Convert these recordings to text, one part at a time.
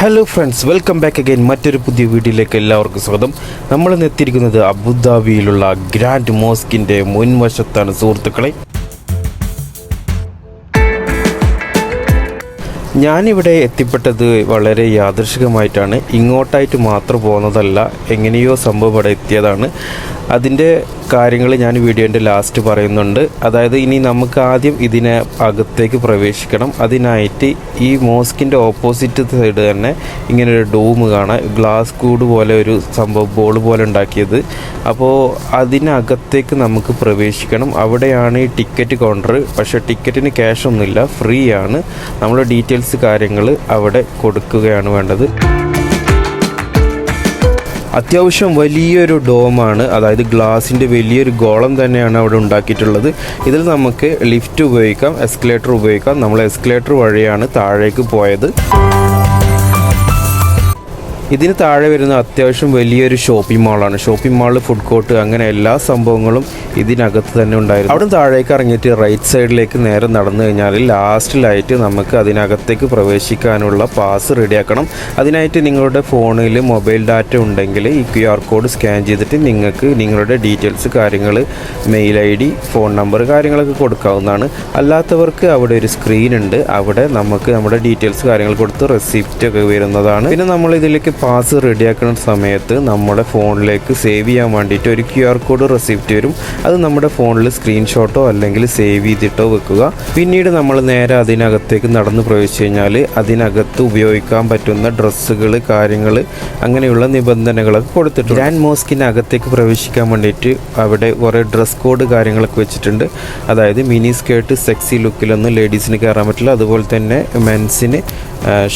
Hello friends welcome back again മറ്റൊരു പുതിയ വീഡിയോയിലേക്ക് എല്ലാവർക്കും സ്വാഗതം. നമ്മളിന്ന് എത്തിയിരിക്കുന്നത് അബുദാബിയിലുള്ള ഗ്രാൻഡ് മോസ്കിന്റെ മുൻവശത്താണ് സുഹൃത്തുക്കളെ. ഞാനിവിടെ എത്തിപ്പെട്ടത് വളരെ യാദൃശികമായിട്ടാണ്. ഇങ്ങോട്ടായിട്ട് മാത്രം പോകുന്നതല്ല എങ്ങനെയോ സംഭവം ഇവിടെ എത്തിയതാണ്. അതിന്റെ കാര്യങ്ങൾ ഞാൻ വീഡിയോന്റെ ലാസ്റ്റ് പറയുന്നുണ്ട്. അതായത് ഇനി നമുക്ക് ആദ്യം ഇതിനെ അകത്തേക്ക് പ്രവേശിക്കണം. അതിനായിട്ട് ഈ മോസ്കിന്റെ ഓപ്പോസിറ്റ് സൈഡ് തന്നെ ഇങ്ങനെ ഒരു ഡോം കാണാം. ഗ്ലാസ് കൂട് പോലെ ഒരു സംഭവം ബോൾ പോലെ ഉണ്ടാക്കിയത്. അപ്പോൾ അതിനകത്തേക്ക് നമുക്ക് പ്രവേശിക്കണം. അവിടെയാണ് ഈ ടിക്കറ്റ് കൗണ്ടർ പക്ഷേ ടിക്കറ്റിന് ക്യാഷ് ഒന്നുമില്ല. ഫ്രീ ആണ്. നമ്മൾ ഡീറ്റെയിൽസ് കാര്യങ്ങൾ അവിടെ കൊടുക്കുകയാണ് വേണ്ടത്. അത്യാവശ്യം വലിയൊരു ഡോമാണ് അതായത് ഗ്ലാസിന്റെ വലിയൊരു ഗോളം തന്നെയാണ് അവിടെ ഉണ്ടാക്കിയിട്ടുള്ളത്. ഇതിൽ നമുക്ക് ലിഫ്റ്റ് ഉപയോഗിക്കാം എസ്കലേറ്റർ ഉപയോഗിക്കാം. നമ്മൾ എസ്കലേറ്റർ വഴിയാണ് താഴേക്ക് പോയത്. ഇതിന് താഴെ വരുന്ന അത്യാവശ്യം വലിയൊരു ഷോപ്പിംഗ് മാളാണ് ഷോപ്പിംഗ് മാൾ ഫുഡ് കോർട്ട് അങ്ങനെ എല്ലാ സംഭവങ്ങളും ഇതിനകത്ത് തന്നെ ഉണ്ടായിരുന്നു. അവിടെ താഴേക്ക് ഇറങ്ങിയിട്ട് റൈറ്റ് സൈഡിലേക്ക് നേരെ നടന്നു കഴിഞ്ഞാൽ ലാസ്റ്റിലായിട്ട് നമുക്ക് അതിനകത്തേക്ക് പ്രവേശിക്കാനുള്ള പാസ് റെഡിയാക്കണം അതിനായിട്ട് നിങ്ങളുടെ ഫോണിൽ മൊബൈൽ ഡാറ്റ ഉണ്ടെങ്കിൽ ഈ ക്യു ആർ കോഡ് സ്കാൻ ചെയ്തിട്ട് നിങ്ങൾക്ക് നിങ്ങളുടെ ഡീറ്റെയിൽസ് കാര്യങ്ങൾ mail I D phone number കാര്യങ്ങളൊക്കെ കൊടുക്കാവുന്നതാണ്. അല്ലാത്തവർക്ക് അവിടെ ഒരു സ്ക്രീൻ ഉണ്ട്. അവിടെ നമുക്ക് നമ്മുടെ ഡീറ്റെയിൽസ് കാര്യങ്ങൾ കൊടുത്ത് റെസിപ്റ്റ് ഒക്കെ വരുന്നതാണ്. പിന്നെ നമ്മൾ ഇതിലേക്ക് പാസ് റെഡിയാക്കുന്ന സമയത്ത് നമ്മുടെ ഫോണിലേക്ക് സേവ് ചെയ്യാൻ വേണ്ടിയിട്ട് ഒരു ക്യു ആർ കോഡ് റെസിപ്റ്റ് വരും. അത് നമ്മുടെ ഫോണിൽ സ്ക്രീൻഷോട്ടോ അല്ലെങ്കിൽ സേവ് ചെയ്തിട്ടോ വെക്കുക. പിന്നീട് നമ്മൾ നേരെ അതിനകത്തേക്ക് നടന്ന് പ്രവേശിച്ചു കഴിഞ്ഞാൽ അതിനകത്ത് ഉപയോഗിക്കാൻ പറ്റുന്ന ഡ്രസ്സുകൾ കാര്യങ്ങൾ അങ്ങനെയുള്ള നിബന്ധനകളൊക്കെ കൊടുത്തിട്ടുണ്ട്. ഗ്രാൻഡ് മോസ്കിന്റെ അകത്തേക്ക് പ്രവേശിക്കാൻ വേണ്ടിയിട്ട് അവിടെ കുറേ ഡ്രസ് കോഡ് കാര്യങ്ങളൊക്കെ വെച്ചിട്ടുണ്ട്. അതായത് മിനി സ്കേർട്ട് സെക്സി ലുക്കിലൊന്നും ലേഡീസിന് കയറാൻ പറ്റില്ല. അതുപോലെ തന്നെ മെൻസിന്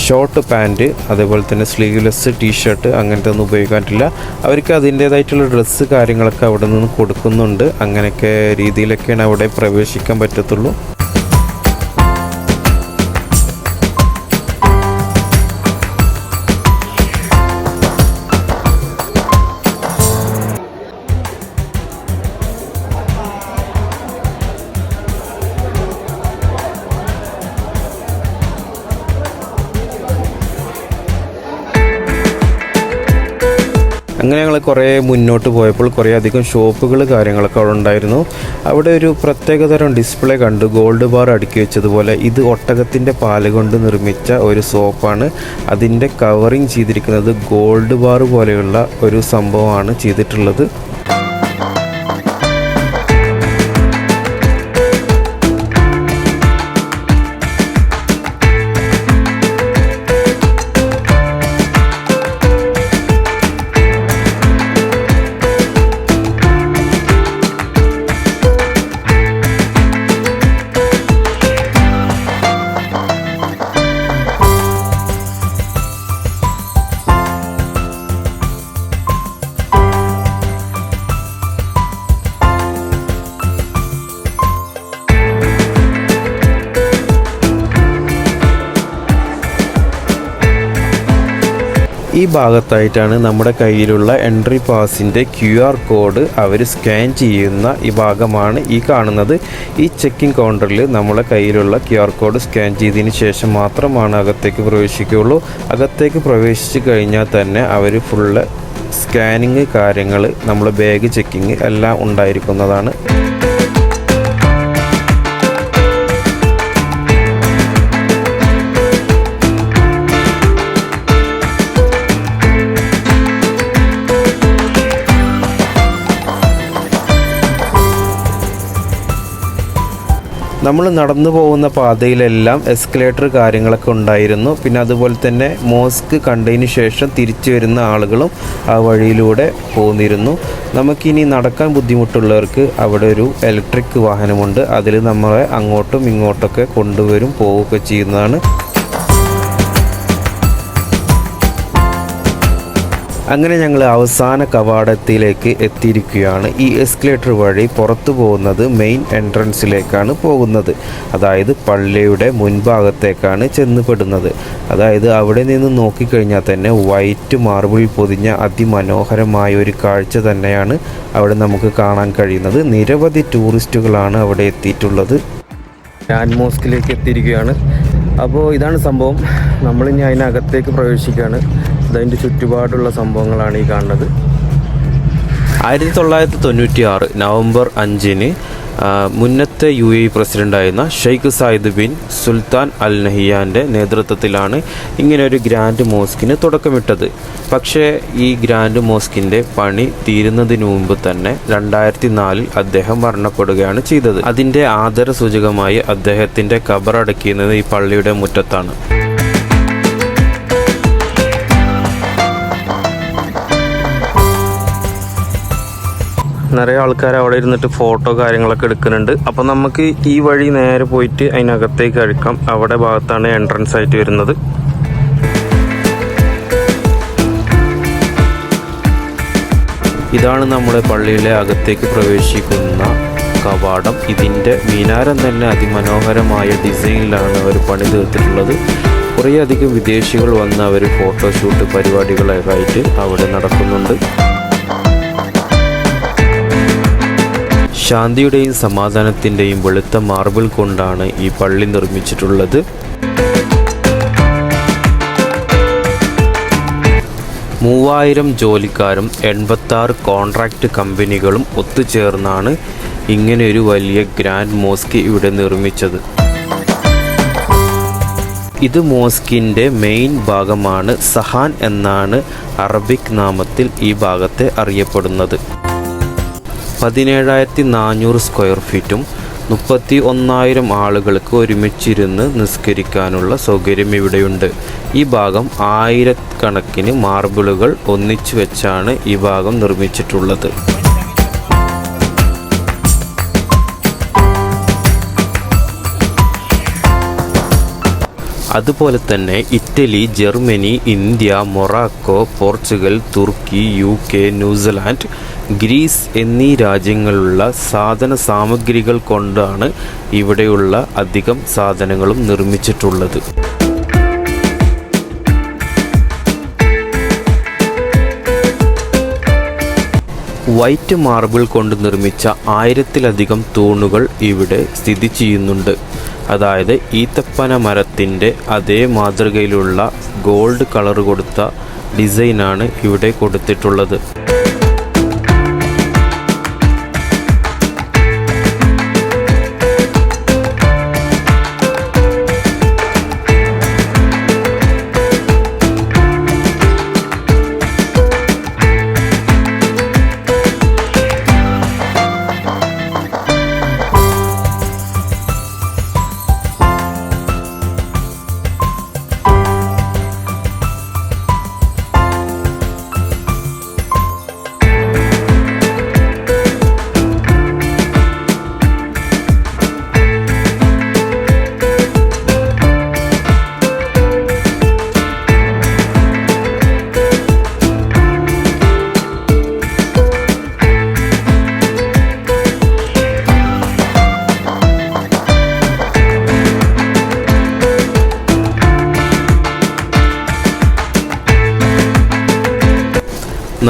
ഷോർട്ട് പാന്റ് അതേപോലെ തന്നെ സ്ലീവ്ലെസ് ടീഷർട്ട് അങ്ങനത്തെ ഒന്നും ഉപയോഗിക്കാൻ പറ്റില്ല അവർക്ക് അതിന്റേതായിട്ടുള്ള ഡ്രസ്സ് കാര്യങ്ങളൊക്കെ അവിടെ നിന്ന് കൊടുക്കുന്നുണ്ട്. അങ്ങനെയൊക്കെ രീതിയിലൊക്കെയാണ് അവിടെ പ്രവേശിക്കാൻ പറ്റത്തുള്ളൂ. അങ്ങനെ ഞങ്ങൾ കുറേ മുന്നോട്ട് പോയപ്പോൾ കുറേ അധികം ഷോപ്പുകൾ കാര്യങ്ങളൊക്കെ അവിടെ ഉണ്ടായിരുന്നു. അവിടെ ഒരു പ്രത്യേകതരം ഡിസ്പ്ലേ കണ്ടു ഗോൾഡ് ബാർ അടുക്കി വെച്ചതുപോലെ ഇത് ഒട്ടകത്തിന്റെ പാൽ കൊണ്ട് നിർമ്മിച്ച ഒരു സോപ്പാണ്. അതിന്റെ കവറിങ് ചെയ്തിരിക്കുന്നത് ഗോൾഡ് ബാർ പോലെയുള്ള ഒരു സംഭവമാണ് ചെയ്തിട്ടുള്ളത്. ഈ ഭാഗത്തായിട്ടാണ് നമ്മുടെ കയ്യിലുള്ള എൻട്രി പാസിന്റെ ക്യു ആർ കോഡ് അവർ സ്കാൻ ചെയ്യുന്ന ഈ ഭാഗമാണ് ഈ കാണുന്നത്. ഈ ചെക്കിംഗ് കൗണ്ടറിൽ നമ്മുടെ കയ്യിലുള്ള ക്യു ആർ കോഡ് സ്കാൻ ചെയ്തതിന് ശേഷം മാത്രമാണ് അകത്തേക്ക് പ്രവേശിക്കുകയുള്ളൂ. അകത്തേക്ക് പ്രവേശിച്ച് കഴിഞ്ഞാൽ തന്നെ അവർ ഫുള്ള് സ്കാനിങ് കാര്യങ്ങൾ നമ്മുടെ ബാഗ് ചെക്കിങ് എല്ലാം ഉണ്ടായിരിക്കുന്നതാണ്. നമ്മൾ നടന്നു പോകുന്ന പാതയിലെല്ലാം എസ്കലേറ്റർ കാര്യങ്ങളൊക്കെ ഉണ്ടായിരുന്നു. പിന്നെ അതുപോലെ തന്നെ മോസ്ക് കണ്ടതിന് ശേഷം തിരിച്ചു വരുന്ന ആളുകളും ആ വഴിയിലൂടെ പോന്നിരുന്നു. നമുക്കിനി നടക്കാൻ ബുദ്ധിമുട്ടുള്ളവർക്ക് അവിടെ ഒരു ഇലക്ട്രിക് വാഹനമുണ്ട്. അതിൽ നമ്മളെ അങ്ങോട്ടും ഇങ്ങോട്ടൊക്കെ കൊണ്ടുവരും പോവുകയൊക്കെ ചെയ്യുന്നതാണ് അങ്ങനെ ഞങ്ങൾ അവസാന കവാടത്തിലേക്ക് എത്തിയിരിക്കുകയാണ്. ഈ എസ്കലേറ്റർ വഴി പുറത്തു പോകുന്നത് മെയിൻ എൻട്രൻസിലേക്കാണ് പോകുന്നത്. അതായത് പള്ളിയുടെ മുൻഭാഗത്തേക്കാണ് ചെന്നുപെടുന്നത്. അതായത് അവിടെ നിന്ന് നോക്കിക്കഴിഞ്ഞാൽ തന്നെ വൈറ്റ് മാർബിൾ പൊതിഞ്ഞ അതിമനോഹരമായ ഒരു കാഴ്ച തന്നെയാണ് അവിടെ നമുക്ക് കാണാൻ കഴിയുന്നത്. നിരവധി ടൂറിസ്റ്റുകളാണ് അവിടെ എത്തിയിട്ടുള്ളത്. ഗ്രാൻഡ് മോസ്കിലേക്ക് എത്തിയിരിക്കുകയാണ്. അപ്പോൾ ഇതാണ് സംഭവം. നമ്മളിനി അതിനകത്തേക്ക് പ്രവേശിക്കുകയാണ്. ഇതതിന്റെ ചുറ്റുപാടുള്ള സംഭവങ്ങളാണ് ഈ കാണുന്നത്. ആയിരത്തി തൊള്ളായിരത്തി തൊണ്ണൂറ്റി ആറ് നവംബർ അഞ്ചിന് മുന്നത്തെ യു എ പ്രസിഡന്റായിരുന്ന Sheikh Zayed bin Sultan Al നഹിയാന്റെ നേതൃത്വത്തിലാണ് ഇങ്ങനെ ഒരു ഗ്രാൻഡ് മോസ്കിന് തുടക്കമിട്ടത്. പക്ഷേ ഈ ഗ്രാൻഡ് മോസ്കിന്റെ പണി തീരുന്നതിന് മുമ്പ് തന്നെ രണ്ടായിരത്തി നാലിൽ അദ്ദേഹം മരണപ്പെടുകയാണ് ചെയ്തത്. അതിന്റെ ആദരസൂചകമായി അദ്ദേഹത്തിന്റെ കബറടക്കിയത് ഈ പള്ളിയുടെ മുറ്റത്താണ്. നിറയെ ആൾക്കാർ അവിടെ ഇരുന്നിട്ട് ഫോട്ടോ കാര്യങ്ങളൊക്കെ എടുക്കുന്നുണ്ട്. അപ്പം നമുക്ക് ഈ വഴി നേരെ പോയിട്ട് അതിനകത്തേക്ക് അഴുക്കാം. അവിടെ ഭാഗത്താണ് എൻട്രൻസ് ആയിട്ട് വരുന്നത്. ഇതാണ് നമ്മുടെ പള്ളിയിലെ അകത്തേക്ക് പ്രവേശിക്കുന്ന കവാടം. ഇതിന്റെ മിനാരം തന്നെ അതിമനോഹരമായ ഡിസൈനിലാണ് അവർ പണി തീർത്തിട്ടുള്ളത്. കുറേയധികം വിദേശികൾ വന്ന് അവർ ഫോട്ടോഷൂട്ട് പരിപാടികളൊക്കെ ആയിട്ട് അവിടെ നടക്കുന്നുണ്ട്. ശാന്തിയുടെയും സമാധാനത്തിന്റെയും വെളുത്ത മാർബിൾ കൊണ്ടാണ് ഈ പള്ളി നിർമ്മിച്ചിട്ടുള്ളത്. മൂവായിരം ജോലിക്കാരും എൺപത്താറ് കോൺട്രാക്റ്റ് കമ്പനികളും ഒത്തുചേർന്നാണ് ഇങ്ങനെയൊരു വലിയ ഗ്രാൻഡ് മോസ്ക് ഇവിടെ നിർമ്മിച്ചത്. ഇത് മോസ്കിന്റെ മെയിൻ ഭാഗമാണ് സഹാൻ എന്നാണ് അറബിക് നാമത്തിൽ ഈ ഭാഗത്തെ അറിയപ്പെടുന്നത്. പതിനേഴായിരത്തി നാനൂറ് സ്ക്വയർ ഫീറ്റും മുപ്പത്തി ഒന്നായിരം ആളുകൾക്ക് ഒരുമിച്ചിരുന്ന് നിസ്കരിക്കാനുള്ള സൗകര്യം ഇവിടെയുണ്ട്. ഈ ഭാഗം ആയിരക്കണക്കിന് മാർബിളുകൾ ഒന്നിച്ചു വെച്ചാണ് ഈ ഭാഗം നിർമ്മിച്ചിട്ടുള്ളത്. അതുപോലെ തന്നെ Italy Germany India Morocco Portugal തുർക്കി U K New Zealand Greece എന്നീ രാജ്യങ്ങളുള്ള സാധന സാമഗ്രികൾ കൊണ്ടാണ് ഇവിടെയുള്ള അധികം സാധനങ്ങളും നിർമ്മിച്ചിട്ടുള്ളത്. വൈറ്റ് മാർബിൾ കൊണ്ട് നിർമ്മിച്ച ആയിരത്തിലധികം തൂണുകൾ ഇവിടെ സ്ഥിതി ചെയ്യുന്നുണ്ട്. അതായത് ഈത്തപ്പന മരത്തിന്റെ അതേ മാതൃകയിലുള്ള ഗോൾഡ് കളർ കൊടുത്ത ഡിസൈനാണ് ഇവിടെ കൊടുത്തിട്ടുള്ളത്.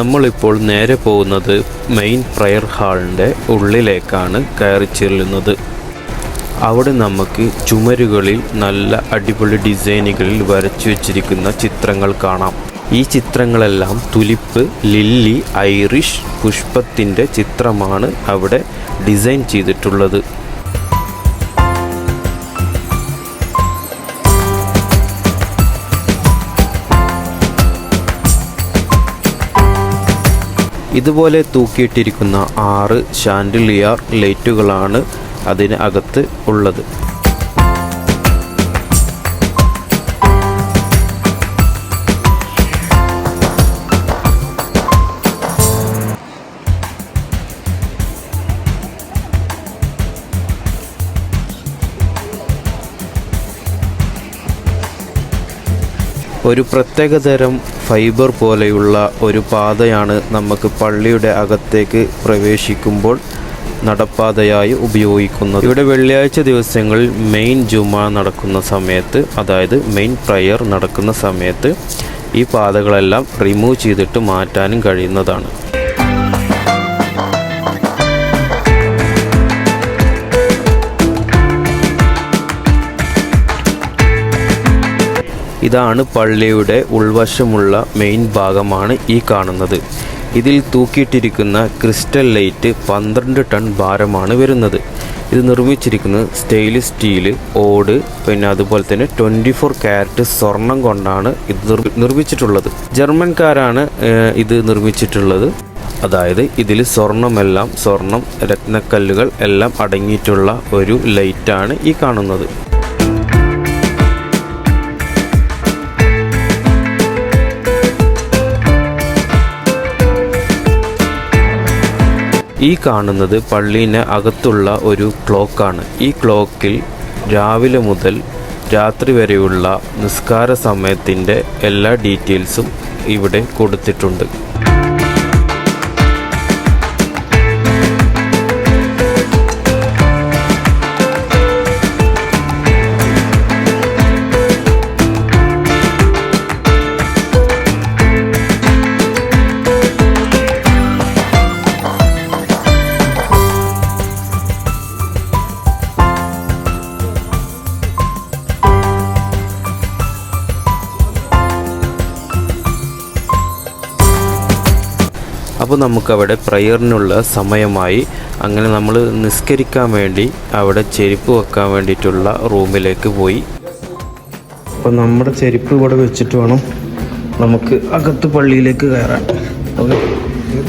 നമ്മളിപ്പോൾ നേരെ പോകുന്നത് മെയിൻ പ്രയർ ഹാളിന്റെ ഉള്ളിലേക്കാണ് കയറി ചെല്ലുന്നത്. അവിടെ നമുക്ക് ചുമരുകളിൽ നല്ല അടിപൊളി ഡിസൈനുകളിൽ വരച്ചു വച്ചിരിക്കുന്ന ചിത്രങ്ങൾ കാണാം. ഈ ചിത്രങ്ങളെല്ലാം തുലിപ്പ് ലില്ലി ഐറിഷ് പുഷ്പത്തിന്റെ ചിത്രമാണ് അവിടെ ഡിസൈൻ ചെയ്തിട്ടുള്ളത്. ഇതുപോലെ തൂക്കിയിട്ടിരിക്കുന്ന ആറ് ഷാൻഡിലിയർ ലൈറ്റുകളാണ് അതിന് അകത്ത് ഉള്ളത്. ഒരു പ്രത്യേകതരം ഫൈബർ പോലെയുള്ള ഒരു പാതയാണ് നമുക്ക് പള്ളിയുടെ അകത്തേക്ക് പ്രവേശിക്കുമ്പോൾ നടപ്പാതയായി ഉപയോഗിക്കുന്നത്. ഇവിടെ വെള്ളിയാഴ്ച ദിവസങ്ങളിൽ മെയിൻ ജുമ നടക്കുന്ന സമയത്ത് അതായത് മെയിൻ പ്രയർ നടക്കുന്ന സമയത്ത് ഈ പാതകളെല്ലാം റിമൂവ് ചെയ്തിട്ട് മാറ്റാനും കഴിയുന്നതാണ്. ഇതാണ് പള്ളിയുടെ ഉൾവശമുള്ള മെയിൻ ഭാഗമാണ് ഈ കാണുന്നത്. ഇതിൽ തൂക്കിയിട്ടിരിക്കുന്ന ക്രിസ്റ്റൽ ലൈറ്റ് പന്ത്രണ്ട് ടൺ ഭാരമാണ് വരുന്നത്. ഇത് നിർമ്മിച്ചിരിക്കുന്നത് സ്റ്റെയിൻലെസ് സ്റ്റീൽ ഓട് പിന്നെ അതുപോലെ തന്നെ ട്വന്റി ഫോർ ക്യാരറ്റ് സ്വർണം കൊണ്ടാണ് ഇത് നിർമ്മിച്ചിട്ടുള്ളത്. ജർമ്മൻകാരാണ് ഇത് നിർമ്മിച്ചിട്ടുള്ളത്. അതായത് ഇതിൽ സ്വർണമെല്ലാം സ്വർണം രത്നക്കല്ലുകൾ എല്ലാം അടങ്ങിയിട്ടുള്ള ഒരു ലൈറ്റാണ് ഈ കാണുന്നത്. ഈ കാണുന്നത് പള്ളീന് അകത്തുള്ള ഒരു ക്ലോക്കാണ്. ഈ ക്ലോക്കിൽ രാവിലെ മുതൽ രാത്രി വരെയുള്ള നിസ്കാര സമയത്തിന്റെ എല്ലാ ഡീറ്റെയിൽസും ഇവിടെ കൊടുത്തിട്ടുണ്ട്. നമുക്കവിടെ പ്രയറിനുള്ള സമയമായി അങ്ങനെ നമ്മൾ നിസ്കരിക്കാൻ വേണ്ടി അവിടെ ചെരുപ്പ് വെക്കാൻ വേണ്ടിയിട്ടുള്ള റൂമിലേക്ക് പോയി. അപ്പോൾ നമ്മുടെ ചെരുപ്പ് ഇവിടെ വെച്ചിട്ട് വേണം നമുക്ക് അകത്ത് പള്ളിയിലേക്ക് കയറാൻ. ഓക്കെ?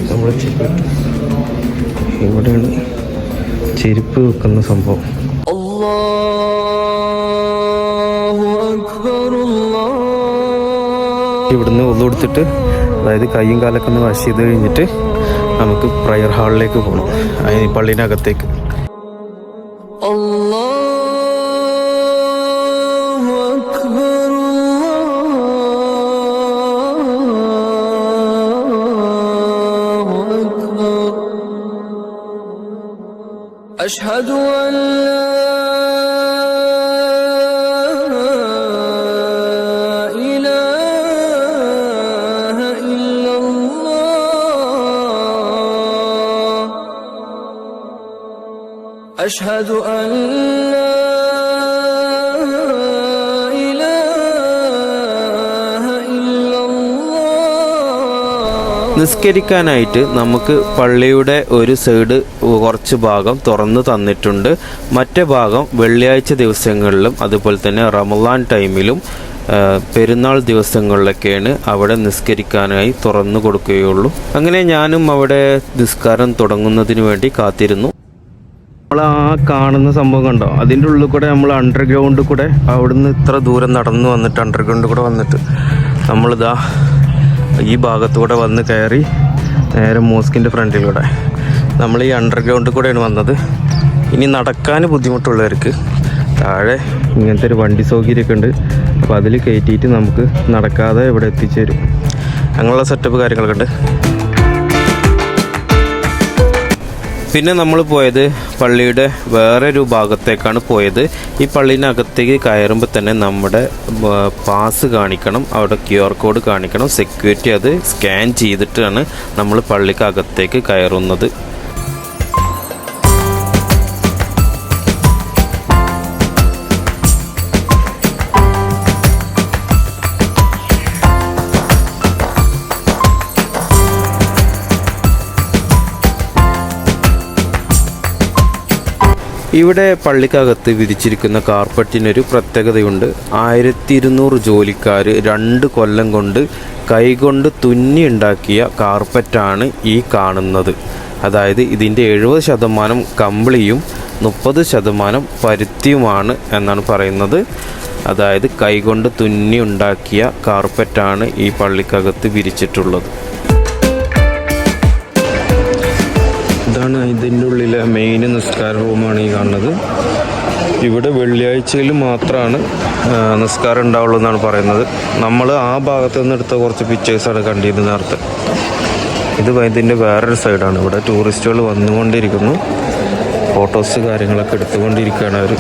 നമ്മുടെ ചെരുപ്പ്. ഇവിടെയാണ് ചെരുപ്പ് വെക്കുന്ന സംഭവം. ഇവിടുന്ന് ഒന്നു കൊടുത്തിട്ട് അതായത് കൈയും കാലൊക്കെ ഒന്ന് വാഷ് ചെയ്ത് കഴിഞ്ഞിട്ട് നമുക്ക് പ്രയർ ഹാളിലേക്ക് പോകണം പള്ളിനകത്തേക്ക്. أشهد أن لا إله إلا الله നിസ്കരിക്കാനായിട്ട് നമുക്ക് പള്ളിയുടെ ഒരു സൈഡ് കുറച്ച് ഭാഗം തുറന്നു തന്നിട്ടുണ്ട് മറ്റേ ഭാഗം വെള്ളിയാഴ്ച ദിവസങ്ങളിലും അതുപോലെ തന്നെ റമദാൻ ടൈമിലും ആ, പെരുന്നാൾ ദിവസങ്ങളിലൊക്കെയാണ് അവിടെ നിസ്കരിക്കാനായി തുറന്നു കൊടുക്കുകയുള്ളൂ അങ്ങനെ ഞാനും അവിടെ നിസ്കാരം തുടങ്ങുന്നതിന് വേണ്ടി കാത്തിരുന്നു നമ്മൾ ആ കാണുന്ന സംഭവം കണ്ടോ? അതിന്റെ ഉള്ളിൽ കൂടെ നമ്മൾ അണ്ടർഗ്രൗണ്ട് കൂടെ അവിടുന്ന് ഇത്ര ദൂരം നടന്നു വന്നിട്ട് അണ്ടർഗ്രൗണ്ട് കൂടെ വന്നിട്ട് നമ്മളിതാ ഈ ഭാഗത്തൂടെ വന്ന് കയറി നേരെ മോസ്കിന്റെ ഫ്രണ്ടിലൂടെ. നമ്മൾ ഈ അണ്ടർഗ്രൗണ്ട് കൂടെയാണ് വന്നത്. ഇനി നടക്കാൻ ബുദ്ധിമുട്ടുള്ളവർക്ക് താഴെ ഇങ്ങനത്തെ ഒരു വണ്ടി സൗകര്യമൊക്കെ ഉണ്ട്. അപ്പോൾ അതിൽ കയറ്റിയിട്ട് നമുക്ക് നടക്കാതെ ഇവിടെ എത്തിച്ചേരും. അങ്ങനെയുള്ള സെറ്റപ്പ് കാര്യങ്ങളൊക്കെ ഉണ്ട്. പിന്നെ നമ്മൾ പോയത് പള്ളിയുടെ വേറൊരു ഭാഗത്തേക്കാണ് പോയത്. ഈ പള്ളീനകത്തേക്ക് കയറുമ്പോൾ തന്നെ നമ്മുടെ പാസ് കാണിക്കണം അവിടെ ക്യു ആർ കോഡ് കാണിക്കണം സെക്യൂരിറ്റി അത് സ്കാൻ ചെയ്തിട്ടാണ് നമ്മൾ പള്ളിക്കകത്തേക്ക് കയറുന്നത്. ഇവിടെ പള്ളിക്കകത്ത് വിരിച്ചിരിക്കുന്ന കാർപ്പറ്റിനൊരു പ്രത്യേകതയുണ്ട്. ആയിരത്തി ഇരുന്നൂറ് ജോലിക്കാർ രണ്ട് കൊല്ലം കൊണ്ട് കൈകൊണ്ട് തുന്നിയുണ്ടാക്കിയ കാർപ്പറ്റാണ് ഈ കാണുന്നത്. അതായത് ഇതിന്റെ എഴുപത് ശതമാനം കമ്പിളിയും മുപ്പത് ശതമാനം പരുത്തിയുമാണ് എന്നാണ് പറയുന്നത്. അതായത് കൈകൊണ്ട് തുന്നി ഉണ്ടാക്കിയ കാർപ്പറ്റാണ് ഈ പള്ളിക്കകത്ത് വിരിച്ചിട്ടുള്ളത്. ഇതാണ് ഇതിന്റെ ഉള്ളിലെ മെയിൻ നിസ്കാര റൂമാണ് ഈ കാണുന്നത്. ഇവിടെ വെള്ളിയാഴ്ചയിൽ മാത്രമാണ് നിസ്കാരം ഉണ്ടാവുള്ളൂ എന്നാണ് പറയുന്നത്. നമ്മൾ ആ ഭാഗത്ത് നിന്ന് എടുത്ത കുറച്ച് പിക്ചേഴ്സാണ് കണ്ടിരുന്നത് നേരത്തെ. ഇത് ഇതിന്റെ വേറൊരു സൈഡാണ് ഇവിടെ ടൂറിസ്റ്റുകൾ വന്നുകൊണ്ടിരിക്കുന്നു. ഫോട്ടോസ് കാര്യങ്ങളൊക്കെ എടുത്തുകൊണ്ടിരിക്കുകയാണ് അവർ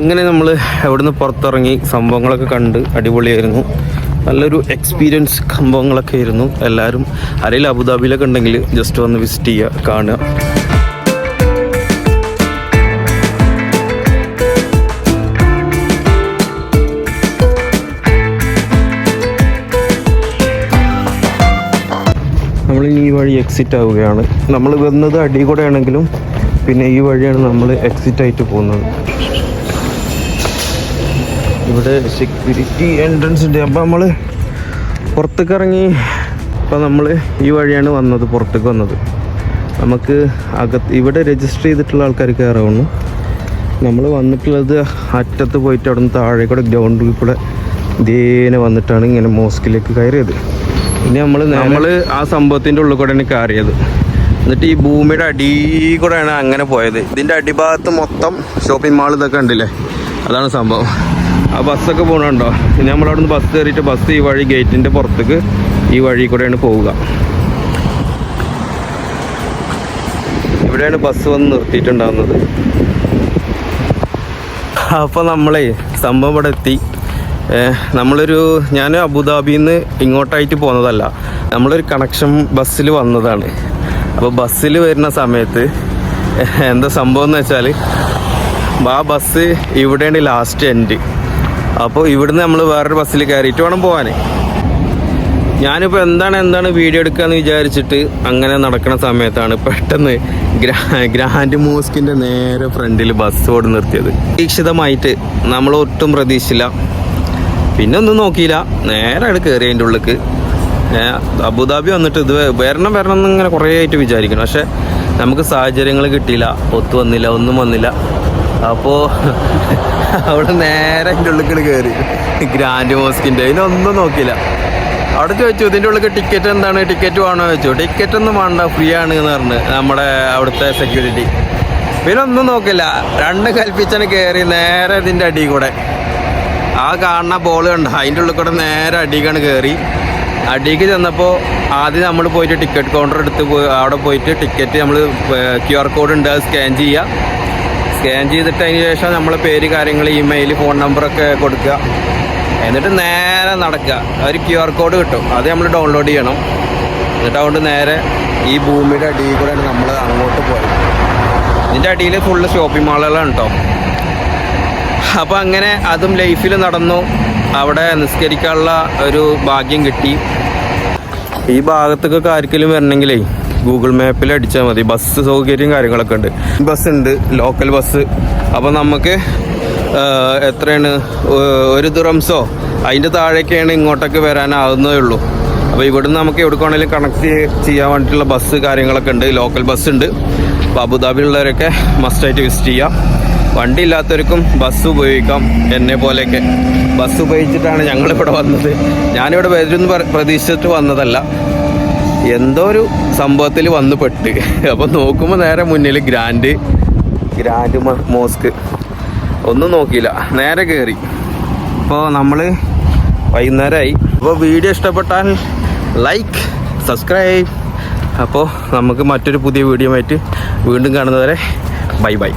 അങ്ങനെ നമ്മൾ അവിടുന്ന് പുറത്തിറങ്ങി സംഭവങ്ങളൊക്കെ കണ്ട് അടിപൊളിയായിരുന്നു. നല്ലൊരു എക്സ്പീരിയൻസ് സംഭവങ്ങളൊക്കെ ആയിരുന്നു. എല്ലാവരും അല്ലെങ്കിൽ അബുദാബിയിലൊക്കെ ഉണ്ടെങ്കിൽ ജസ്റ്റ് വന്ന് വിസിറ്റ് ചെയ്യുക കാണുക. ഈ വഴി എക്സിറ്റ് ആവുകയാണ്. നമ്മൾ വന്നത് അടി കൂടെ ആണെങ്കിലും പിന്നെ ഈ വഴിയാണ് നമ്മൾ എക്സിറ്റ് ആയിട്ട് പോകുന്നത്. ഇവിടെ സെക്യൂരിറ്റി എൻട്രൻസ് ഉണ്ട്. അപ്പോൾ നമ്മൾ പുറത്തേക്ക് ഇറങ്ങി ഇപ്പോൾ നമ്മൾ ഈ വഴിയാണ് വന്നത് പുറത്തേക്ക് വന്നത്. നമുക്ക് അകത്ത് ഇവിടെ രജിസ്റ്റർ ചെയ്തിട്ടുള്ള ആൾക്കാർ കയറാവുന്നു. നമ്മൾ വന്നിട്ടുള്ളത് അറ്റത്ത് പോയിട്ട് അവിടെ നിന്ന് താഴെ കൂടെ ഗ്രൗണ്ടിൽ കൂടെ ഇതേനെ വന്നിട്ടാണ് ഇങ്ങനെ മോസ്കിലേക്ക് കയറിയത്. പിന്നെ നമ്മൾ നമ്മൾ ആ സംഭവത്തിന്റെ ഉള്ളിൽ കൂടെയാണ് കയറിയത്. എന്നിട്ട് ഈ ഭൂമിയുടെ അടി കൂടെയാണ് അങ്ങനെ പോയത്. ഇതിന്റെ അടിഭാഗത്ത് മൊത്തം ഷോപ്പിംഗ് മാൾ ഇതൊക്കെ ഉണ്ടല്ലേ? അതാണ് സംഭവം. ആ ബസ്സൊക്കെ പോകണുണ്ടോ നമ്മൾ നിന്ന് ബസ് കയറിയിട്ട് ബസ് ഈ വഴി ഗേറ്റിന്റെ പുറത്തേക്ക് ഈ വഴി കൂടെയാണ് പോവുക. ഇവിടെയാണ് ബസ് വന്ന് നിർത്തിയിട്ടുണ്ടാകുന്നത് അപ്പോൾ നമ്മളെ സംഭവം ഇവിടെ എത്തി. നമ്മളൊരു ഞാൻ അബുദാബിയിൽ നിന്ന് ഇങ്ങോട്ടായിട്ട് പോകുന്നതല്ല നമ്മളൊരു കണക്ഷൻ ബസ്സിൽ വന്നതാണ്. അപ്പോൾ ബസ്സിൽ വരുന്ന സമയത്ത് എന്താ സംഭവം എന്ന് വെച്ചാൽ ആ ബസ് ഇവിടെയാണ് ലാസ്റ്റ് എൻഡ്. അപ്പോൾ ഇവിടുന്ന് നമ്മൾ വേറൊരു ബസ്സിൽ കയറിയിട്ട് വേണം പോകാൻ ഞാനിപ്പോൾ എന്താണ് എന്താണ് വീഡിയോ എടുക്കാന്ന് വിചാരിച്ചിട്ട് അങ്ങനെ നടക്കുന്ന സമയത്താണ് പെട്ടെന്ന് ഗ്രാ ഗ്രാൻഡ് മോസ്കിന്റെ നേരെ ഫ്രണ്ടിൽ ബസ് ഓട് നിർത്തിയത്. പ്രതീക്ഷിതമായിട്ട് നമ്മൾ ഒട്ടും പ്രതീക്ഷിച്ചില്ല. പിന്നെ ഒന്നും നോക്കിയില്ല. നേരെ അവിടെ കയറി അതിന്റെ ഉള്ളിക്ക്. ഏഹ് അബുദാബി വന്നിട്ട് ഇത് വരണം വരണം എന്ന് ഇങ്ങനെ കുറേ ആയിട്ട് വിചാരിക്കണം പക്ഷേ നമുക്ക് സാഹചര്യങ്ങൾ കിട്ടിയില്ല. ഒത്തു വന്നില്ല ഒന്നും വന്നില്ല. അപ്പോൾ അവിടെ നേരെ അതിന്റെ ഉള്ളിൽ കയറി ഗ്രാൻഡ് മോസ്കിന്റെ ഇതിനൊന്നും നോക്കിയില്ല. അവിടെ ചോദിച്ചു ഇതിന്റെ ഉള്ളിൽ ടിക്കറ്റ് എന്താണ്? ടിക്കറ്റ് വേണോ? ചോദിച്ചു. ടിക്കറ്റ് ഒന്നും വേണ്ട ഫ്രീ ആണ് എന്ന് പറഞ്ഞ് നമ്മുടെ അവിടുത്തെ സെക്യൂരിറ്റി പിന്നെ ഒന്നും നോക്കില്ല രണ്ട് കൽപ്പിച്ചാണ് കയറി നേരെ ഇതിന്റെ അടി കൂടെ. ആ കാണുന്ന ബോൾ കണ്ട അതിന്റെ ഉള്ളിൽ കൂടെ നേരെ അടിക്കാണ് കയറി അടിക്ക് ചെന്നപ്പോൾ ആദ്യം നമ്മൾ പോയിട്ട് ടിക്കറ്റ് കൗണ്ടർ എടുത്ത് അവിടെ പോയിട്ട് ടിക്കറ്റ് നമ്മൾ ക്യു ആർ കോഡ് ഉണ്ട് സ്കാൻ ചെയ്യുക സ്കാൻ ചെയ്തിട്ട് അതിന് ശേഷം നമ്മൾ പേര് കാര്യങ്ങൾ ഇമെയിൽ ഫോൺ നമ്പറൊക്കെ കൊടുക്കുക. എന്നിട്ട് നേരെ നടക്കുക. ഒരു ക്യു ആർ കോഡ് കിട്ടും. അത് നമ്മൾ ഡൗൺലോഡ് ചെയ്യണം. എന്നിട്ട് അതുകൊണ്ട് നേരെ ഈ ഭൂമിയുടെ അടിയിൽ കൂടെ നമ്മൾ അങ്ങോട്ട് പോയത്. ഇതിന്റെ അടിയിൽ ഫുള്ള് ഷോപ്പിംഗ് മാളുകളാണ് കേട്ടോ. അപ്പോൾ അങ്ങനെ അതും ലൈഫിൽ നടന്നു. അവിടെ നിസ്കരിക്കാനുള്ള ഒരു ഭാഗ്യം കിട്ടി. ഈ ഭാഗത്തൊക്കെ ആർക്കെങ്കിലും വരണമെങ്കിലേ ഗൂഗിൾ മാപ്പിൽ അടിച്ചാൽ മതി. ബസ് സൗകര്യം കാര്യങ്ങളൊക്കെ ഉണ്ട്. ബസ് ഉണ്ട്. ലോക്കൽ ബസ് അപ്പോൾ നമുക്ക് എത്രയാണ്? ഒരു ദുറംസോ? അതിന്റെ താഴേക്കാണ് ഇങ്ങോട്ടൊക്കെ വരാനാവുന്നതേ ഉള്ളൂ. അപ്പോൾ ഇവിടുന്ന് നമുക്ക് എവിടെ വേണമെങ്കിലും കണക്ട് ചെയ്യാൻ വേണ്ടിയിട്ടുള്ള ബസ് കാര്യങ്ങളൊക്കെ ഉണ്ട്. ലോക്കൽ ബസ് ഉണ്ട്. അപ്പോൾ അബുദാബിയിലുള്ളവരൊക്കെ മസ്റ്റായിട്ട് വിസിറ്റ് ചെയ്യാം. വണ്ടി ഇല്ലാത്തവർക്കും ബസ് ഉപയോഗിക്കാം. എന്നെ പോലെയൊക്കെ. ബസ് ഉപയോഗിച്ചിട്ടാണ് ഞങ്ങളിവിടെ വന്നത്. ഞാനിവിടെ വരുമെന്ന് പ്ര- പ്രതീക്ഷിച്ചിട്ട് വന്നതല്ല. എന്തോ ഒരു സംഭവത്തിൽ വന്ന് പെട്ട്. അപ്പോൾ നോക്കുമ്പോൾ നേരെ മുന്നിൽ ഗ്രാൻഡ്. Grand mosque. ഒന്നും നോക്കിയില്ല. നേരെ കയറി അപ്പോൾ നമ്മൾ വൈകുന്നേരമായി അപ്പോൾ വീഡിയോ ഇഷ്ടപ്പെട്ടാൽ ലൈക്ക് സബ്സ്ക്രൈബ് അപ്പോൾ നമുക്ക് മറ്റൊരു പുതിയ വീഡിയോ ആയിട്ട് വീണ്ടും കാണുന്നവരെ ബൈ ബൈ.